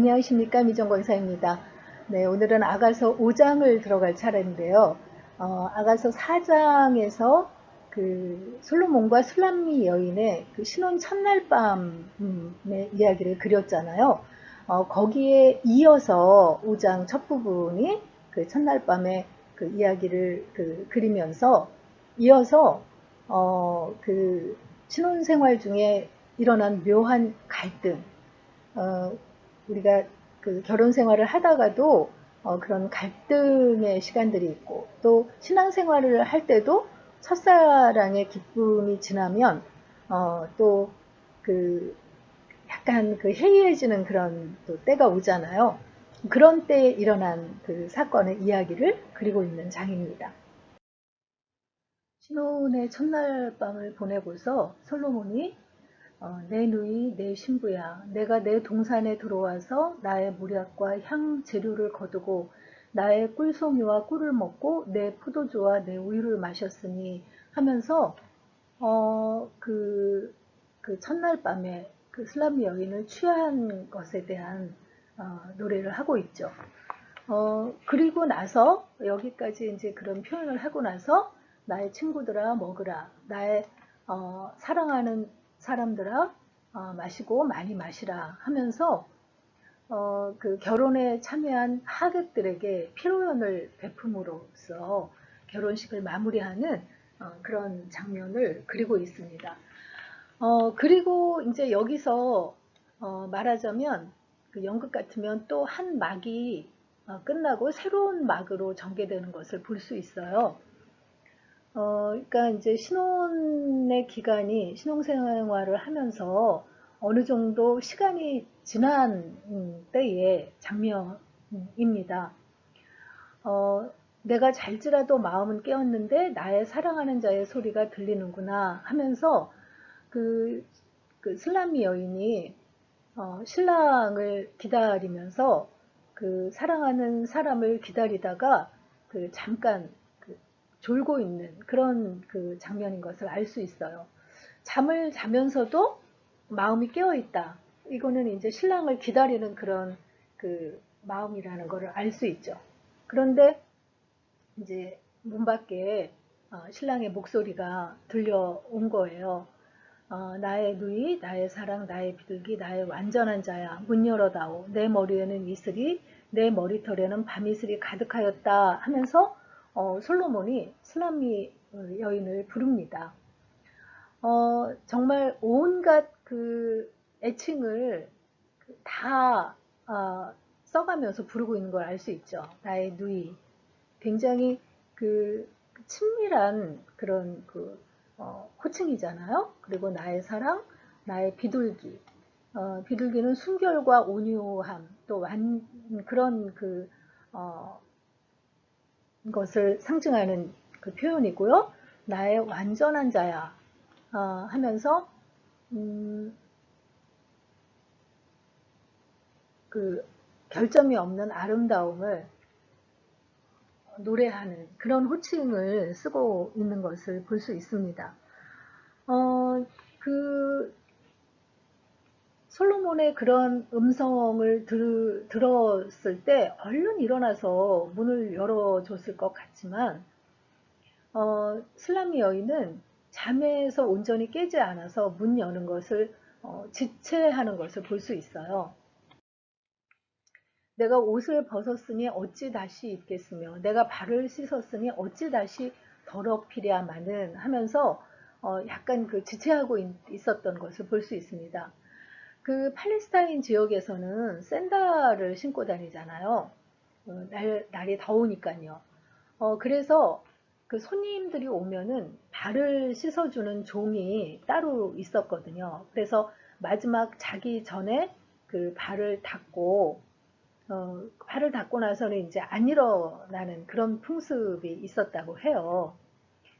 안녕하십니까 미정권사입니다. 네, 오늘은 아가서 5장을 들어갈 차례인데요. 어, 아가서 4장에서 그 솔로몬과 술람미 여인의 그 신혼 첫날 밤의 이야기를 그렸잖아요. 어, 거기에 이어서 5장 첫 부분이 그 첫날 밤의 그 이야기를 그 그리면서 이어서 어, 그 신혼 생활 중에 일어난 묘한 갈등, 어, 우리가 그 결혼 생활을 하다가도 어, 그런 갈등의 시간들이 있고 또 신앙 생활을 할 때도 첫사랑의 기쁨이 지나면 어, 또그 약간 그 해이해지는 그런 또 때가 오잖아요. 그런 때에 일어난 그 사건의 이야기를 그리고 있는 장입니다. 신혼의 첫날 밤을 보내고서 솔로몬이 어, 내 누이 내 신부야 내가 내 동산에 들어와서 나의 모략과 향 재료를 거두고 나의 꿀송이와 꿀을 먹고 내 포도주와 내 우유를 마셨으니 하면서 어, 그, 그 첫날 밤에 그 슬라미 여인을 취한 것에 대한 어, 노래를 하고 있죠. 어, 그리고 나서 여기까지 이제 그런 표현을 하고 나서 나의 친구들아 먹으라 나의 어, 사랑하는 사람들아 어, 마시고 많이 마시라 하면서 어, 그 결혼에 참여한 하객들에게 피로연을 베품으로써 결혼식을 마무리하는 어, 그런 장면을 그리고 있습니다. 어, 그리고 이제 여기서 어, 말하자면 그 연극 같으면 또 한 막이 어, 끝나고 새로운 막으로 전개되는 것을 볼 수 있어요. 어, 그러니까 이제 신혼의 기간이 신혼생활을 하면서 어느 정도 시간이 지난 음, 때의 장면입니다. 어, 내가 잘지라도 마음은 깨었는데 나의 사랑하는 자의 소리가 들리는구나 하면서 그, 그 슬라미 여인이 어, 신랑을 기다리면서 그 사랑하는 사람을 기다리다가 그 잠깐 그 졸고 있는 그런 그 장면인 것을 알 수 있어요. 잠을 자면서도 마음이 깨어 있다. 이거는 이제 신랑을 기다리는 그런 그 마음이라는 것을 알 수 있죠. 그런데 이제 문 밖에 어, 신랑의 목소리가 들려온 거예요. 어, 나의 누이, 나의 사랑, 나의 비둘기, 나의 완전한 자야. 문 열어다오. 내 머리에는 이슬이, 내 머리털에는 밤이슬이 가득하였다 하면서 어, 솔로몬이 슬라미 여인을 부릅니다. 어, 정말 온갖 그 애칭을 다 어, 써가면서 부르고 있는 걸 알 수 있죠. 나의 누이. 굉장히 그 친밀한 그런 그 어, 호칭이잖아요. 그리고 나의 사랑, 나의 비둘기. 어, 비둘기는 순결과 온유함, 또 완, 그런 그, 어, 것을 상징하는 그 표현이고요. 나의 완전한 자야 어, 하면서 음, 그 결점이 없는 아름다움을 노래하는 그런 호칭을 쓰고 있는 것을 볼 수 있습니다. 어, 그 솔로몬의 그런 음성을 들, 들었을 때 얼른 일어나서 문을 열어줬을 것 같지만 어, 슬라미 여인은 잠에서 온전히 깨지 않아서 문 여는 것을 어, 지체하는 것을 볼 수 있어요. 내가 옷을 벗었으니 어찌 다시 입겠으며 내가 발을 씻었으니 어찌 다시 더럽히랴마는 하면서 어, 약간 그 지체하고 있었던 것을 볼 수 있습니다. 그 팔레스타인 지역에서는 샌들을 신고 다니잖아요. 어, 날, 날이 더우니까요. 어, 그래서 그 손님들이 오면은 발을 씻어주는 종이 따로 있었거든요. 그래서 마지막 자기 전에 그 발을 닦고 어, 발을 닦고 나서는 이제 안 일어나는 그런 풍습이 있었다고 해요.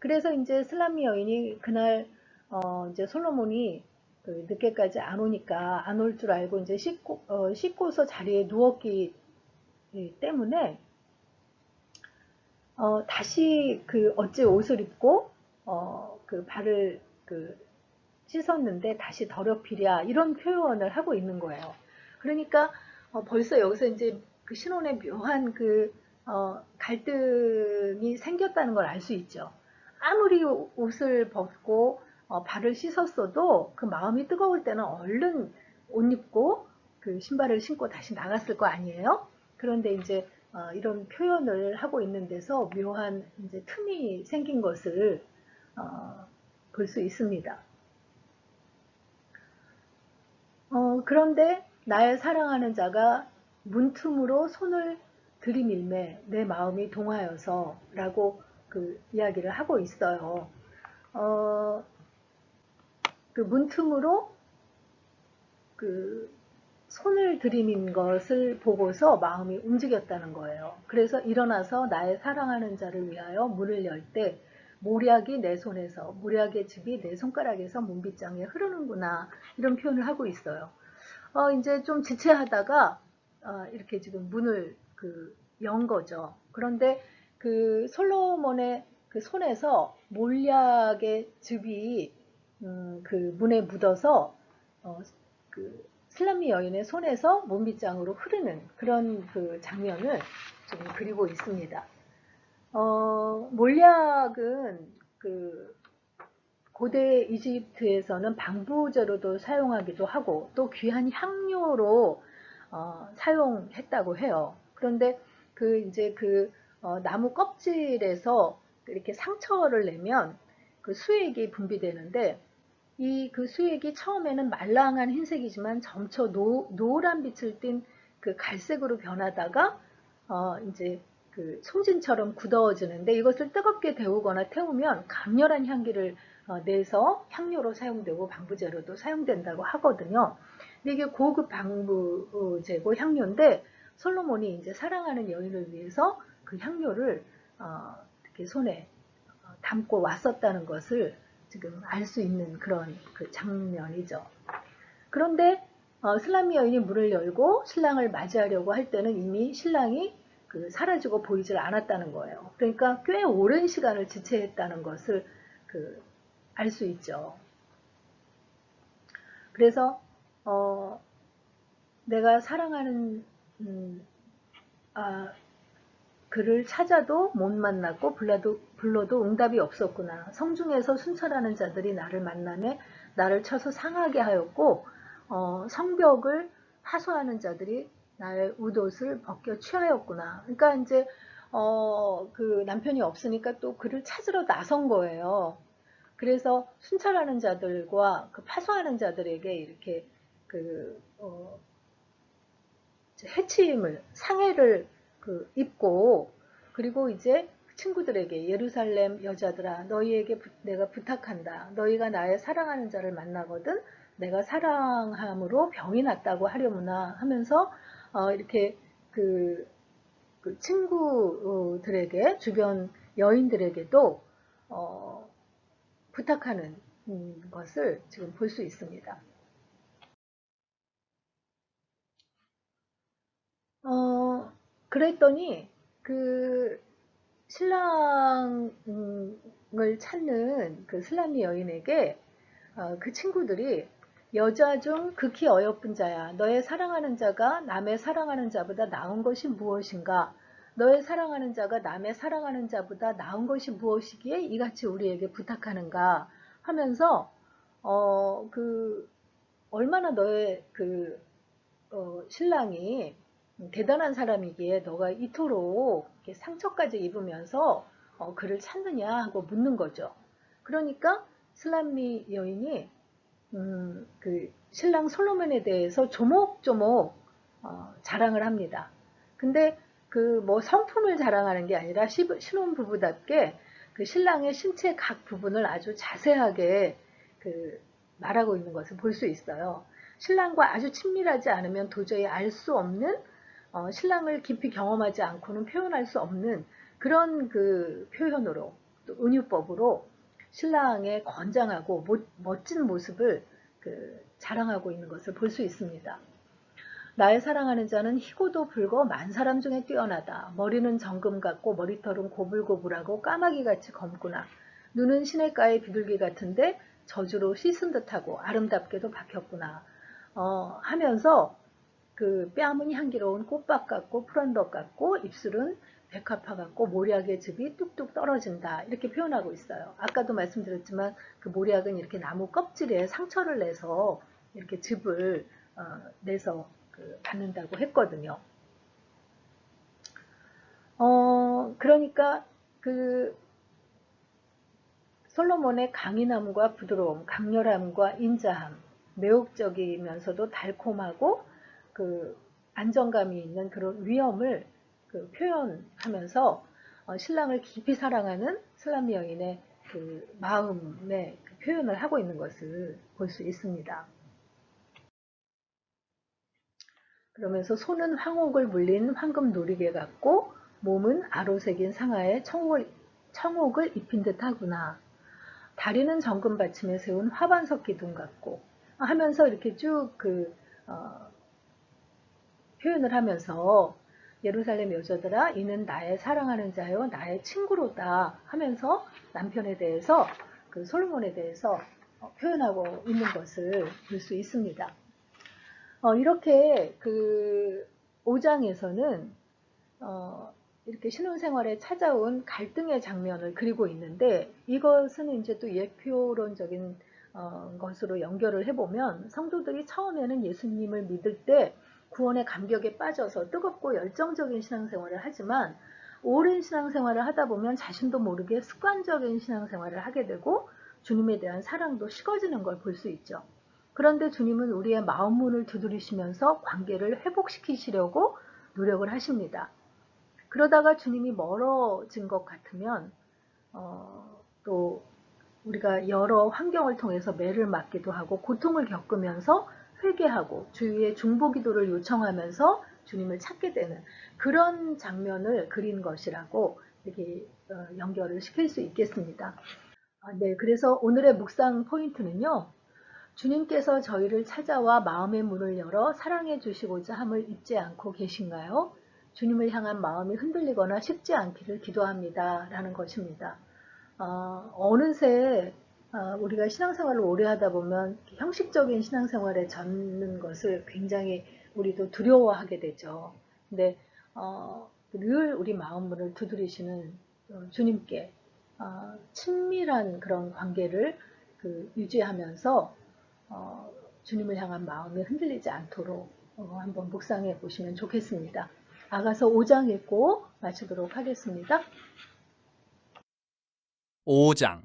그래서 이제 슬라미 여인이 그날 어, 이제 솔로몬이 그 늦게까지 안 오니까 안 올 줄 알고 이제 씻고 어, 씻고서 자리에 누웠기 때문에 어, 다시 그 어째 옷을 입고 어, 그 발을 그 씻었는데 다시 더럽히랴 이런 표현을 하고 있는 거예요. 그러니까 어, 벌써 여기서 이제 그 신혼의 묘한 그 어, 갈등이 생겼다는 걸 알 수 있죠. 아무리 옷을 벗고 어, 발을 씻었어도 그 마음이 뜨거울 때는 얼른 옷 입고 그 신발을 신고 다시 나갔을 거 아니에요? 그런데 이제 어, 이런 표현을 하고 있는 데서 묘한 이제 틈이 생긴 것을 어, 볼 수 있습니다. 어, 그런데 나의 사랑하는 자가 문틈으로 손을 들이밀매 내 마음이 동하여서 라고 그 이야기를 하고 있어요. 어, 그 문틈으로 그 손을 들이민 것을 보고서 마음이 움직였다는 거예요. 그래서 일어나서 나의 사랑하는 자를 위하여 문을 열 때 모략이 내 손에서 모략의 즙이 내 손가락에서 문빗장에 흐르는구나 이런 표현을 하고 있어요. 어, 이제 좀 지체하다가 어, 이렇게 지금 문을 그 연 거죠. 그런데 그 솔로몬의 그 손에서 몰약의 즙이 음, 그 문에 묻어서 어, 그 슬라미 여인의 손에서 몸빗장으로 흐르는 그런 그 장면을 좀 그리고 있습니다. 어, 몰약은 그 고대 이집트에서는 방부제로도 사용하기도 하고 또 귀한 향료로 어, 사용했다고 해요. 그런데 그 이제 그 어, 나무 껍질에서 이렇게 상처를 내면 그 수액이 분비되는데 이 그 수액이 처음에는 말랑한 흰색이지만 점차 노, 노란 빛을 띤 그 갈색으로 변하다가 어, 이제 그 송진처럼 굳어지는데 이것을 뜨겁게 데우거나 태우면 강렬한 향기를 어, 내서 향료로 사용되고 방부제로도 사용된다고 하거든요. 근데 이게 고급 방부제고 향료인데 솔로몬이 이제 사랑하는 여인을 위해서 그 향료를 어, 이렇게 손에 어, 담고 왔었다는 것을 지금 알 수 있는 그런 그 장면이죠. 그런데 어, 슬라미 여인이 문을 열고 신랑을 맞이하려고 할 때는 이미 신랑이 그 사라지고 보이질 않았다는 거예요. 그러니까 꽤 오랜 시간을 지체했다는 것을 그 알 수 있죠. 그래서 어, 내가 사랑하는 음, 아, 그를 찾아도 못 만났고 불러도, 불러도 응답이 없었구나. 성중에서 순찰하는 자들이 나를 만나매 나를 쳐서 상하게 하였고 어, 성벽을 하소하는 자들이 나의 웃옷을 벗겨 취하였구나. 그러니까 이제 어, 그 남편이 없으니까 또 그를 찾으러 나선 거예요. 그래서 순찰하는 자들과 그 파소하는 자들에게 이렇게 그 어, 해침을 상해를 그 입고 그리고 이제 친구들에게 예루살렘 여자들아 너희에게 부, 내가 부탁한다. 너희가 나의 사랑하는 자를 만나거든 내가 사랑함으로 병이 났다고 하려무나 하면서 어, 이렇게 그, 그 친구들에게 주변 여인들에게도 어, 부탁하는 것을 지금 볼 수 있습니다. 어, 그랬더니 그 신랑을 찾는 그 슬라미 여인에게 어, 그 친구들이 여자 중 극히 어여쁜 자야. 너의 사랑하는 자가 남의 사랑하는 자보다 나은 것이 무엇인가? 너의 사랑하는 자가 남의 사랑하는 자보다 나은 것이 무엇이기에 이같이 우리에게 부탁하는가? 하면서 어 그 얼마나 너의 그 어, 신랑이 대단한 사람이기에 너가 이토록 상처까지 입으면서 어, 그를 찾느냐 하고 묻는 거죠. 그러니까 슬람미 여인이 음, 그 신랑 솔로몬에 대해서 조목조목 어, 자랑을 합니다. 근데 그 뭐 성품을 자랑하는 게 아니라 신혼 부부답게 그 신랑의 신체 각 부분을 아주 자세하게 그 말하고 있는 것을 볼 수 있어요. 신랑과 아주 친밀하지 않으면 도저히 알 수 없는 어, 신랑을 깊이 경험하지 않고는 표현할 수 없는 그런 그 표현으로 또 은유법으로 신랑의 건장하고 멋진 모습을 그 자랑하고 있는 것을 볼 수 있습니다. 나의 사랑하는 자는 희고도 불고 만 사람 중에 뛰어나다. 머리는 정금 같고 머리털은 고불고불하고 까마귀같이 검구나. 눈은 시냇가의 비둘기 같은데 저주로 씻은 듯하고 아름답게도 박혔구나. 어, 하면서 그 뺨은 향기로운 꽃밭 같고 푸른덕 같고 입술은 백합화 같고 모략의 즙이 뚝뚝 떨어진다 이렇게 표현하고 있어요. 아까도 말씀드렸지만 그 모략은 이렇게 나무 껍질에 상처를 내서 이렇게 즙을 어, 내서 그 받는다고 했거든요. 어 그러니까 그 솔로몬의 강인함과 부드러움, 강렬함과 인자함, 매혹적이면서도 달콤하고 그 안정감이 있는 그런 위엄을 그 표현하면서 어, 신랑을 깊이 사랑하는 슬람 여인의 그 마음의 그 표현을 하고 있는 것을 볼 수 있습니다. 그러면서 손은 황옥을 물린 황금 놀이개 같고 몸은 아로색인 상하에 청옥을, 청옥을 입힌 듯 하구나. 다리는 정금 받침에 세운 화반석 기둥 같고 하면서 이렇게 쭉그 어, 표현을 하면서 예루살렘 여자들아 이는 나의 사랑하는 자요 나의 친구로다 하면서 남편에 대해서 그 솔로몬에 대해서 어, 표현하고 있는 것을 볼 수 있습니다. 어, 이렇게 그 5장에서는 어, 이렇게 신혼생활에 찾아온 갈등의 장면을 그리고 있는데 이것은 이제 또 예표론적인 어, 것으로 연결을 해보면 성도들이 처음에는 예수님을 믿을 때 구원의 감격에 빠져서 뜨겁고 열정적인 신앙생활을 하지만 오랜 신앙생활을 하다 보면 자신도 모르게 습관적인 신앙생활을 하게 되고 주님에 대한 사랑도 식어지는 걸 볼 수 있죠. 그런데 주님은 우리의 마음 문을 두드리시면서 관계를 회복시키시려고 노력을 하십니다. 그러다가 주님이 멀어진 것 같으면 어, 또 우리가 여러 환경을 통해서 매를 맞기도 하고 고통을 겪으면서 회개하고 주위의 중보기도를 요청하면서 주님을 찾게 되는 그런 장면을 그린 것이라고 이렇게 어, 연결을 시킬 수 있겠습니다. 아, 네, 그래서 오늘의 묵상 포인트는요. 주님께서 저희를 찾아와 마음의 문을 열어 사랑해 주시고자 함을 잊지 않고 계신가요? 주님을 향한 마음이 흔들리거나 쉽지 않기를 기도합니다. 라는 것입니다. 어, 느새 어, 우리가 신앙생활을 오래 하다 보면 형식적인 신앙생활에 젖는 것을 굉장히 우리도 두려워하게 되죠. 근데 어, 늘 우리 마음문을 두드리시는 어, 주님께 어, 친밀한 그런 관계를 그 유지하면서 어, 주님을 향한 마음이 흔들리지 않도록 어, 한번 묵상해 보시면 좋겠습니다. 아가서 5장 읽고 마치도록 하겠습니다. 5장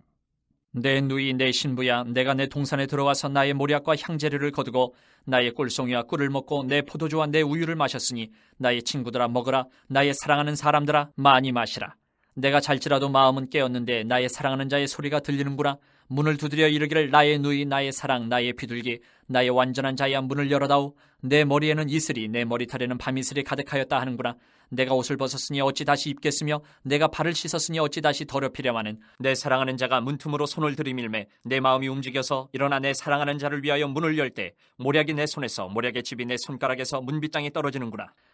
내 누이 내 신부야 내가 내 동산에 들어와서 나의 모략과 향재료를 거두고 나의 꿀송이와 꿀을 먹고 내 포도주와 내 우유를 마셨으니 나의 친구들아 먹으라 나의 사랑하는 사람들아 많이 마시라. 내가 잘지라도 마음은 깨었는데 나의 사랑하는 자의 소리가 들리는구나 문을 두드려 이르기를 나의 누이 나의 사랑 나의 비둘기 나의 완전한 자야 문을 열어다오. 내 머리에는 이슬이 내 머리털에는 밤이슬이 가득하였다 하는구나. 내가 옷을 벗었으니 어찌 다시 입겠으며 내가 발을 씻었으니 어찌 다시 더럽히려마는. 내 사랑하는 자가 문틈으로 손을 들이밀매 내 마음이 움직여서 일어나 내 사랑하는 자를 위하여 문을 열 때 모략이 내 손에서 모략의 집이 내 손가락에서 문빗장이 떨어지는구나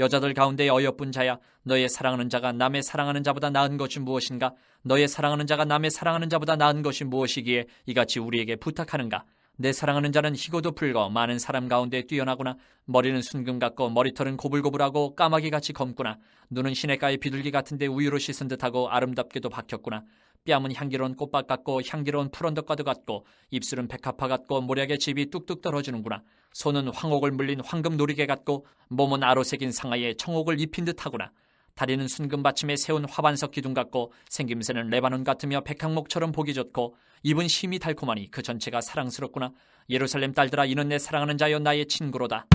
여자들 가운데 어여쁜 자야. 너의 사랑하는 자가 남의 사랑하는 자보다 나은 것이 무엇인가? 너의 사랑하는 자가 남의 사랑하는 자보다 나은 것이 무엇이기에 이같이 우리에게 부탁하는가? 내 사랑하는 자는 희고도 풀거 많은 사람 가운데 뛰어나구나. 머리는 순금 같고 머리털은 고불고불하고 까마귀 같이 검구나. 눈은 시냇가의 비둘기 같은데 우유로 씻은 듯하고 아름답게도 박혔구나 뺨은 향기로운 꽃밭 같고 향기로운 푸른덕과도 같고 입술은 백합화 같고 모략의 집이 뚝뚝 떨어지는구나. 손은 황옥을 물린 황금 놀이개 같고 몸은 아로색인 상하에 청옥을 입힌 듯하구나. 다리는 순금 받침에 세운 화반석 기둥 같고 생김새는 레바논 같으며 백항목처럼 보기 좋고 입은 심이 달콤하니 그 전체가 사랑스럽구나. 예루살렘 딸들아 이는 내 사랑하는 자여 나의 친구로다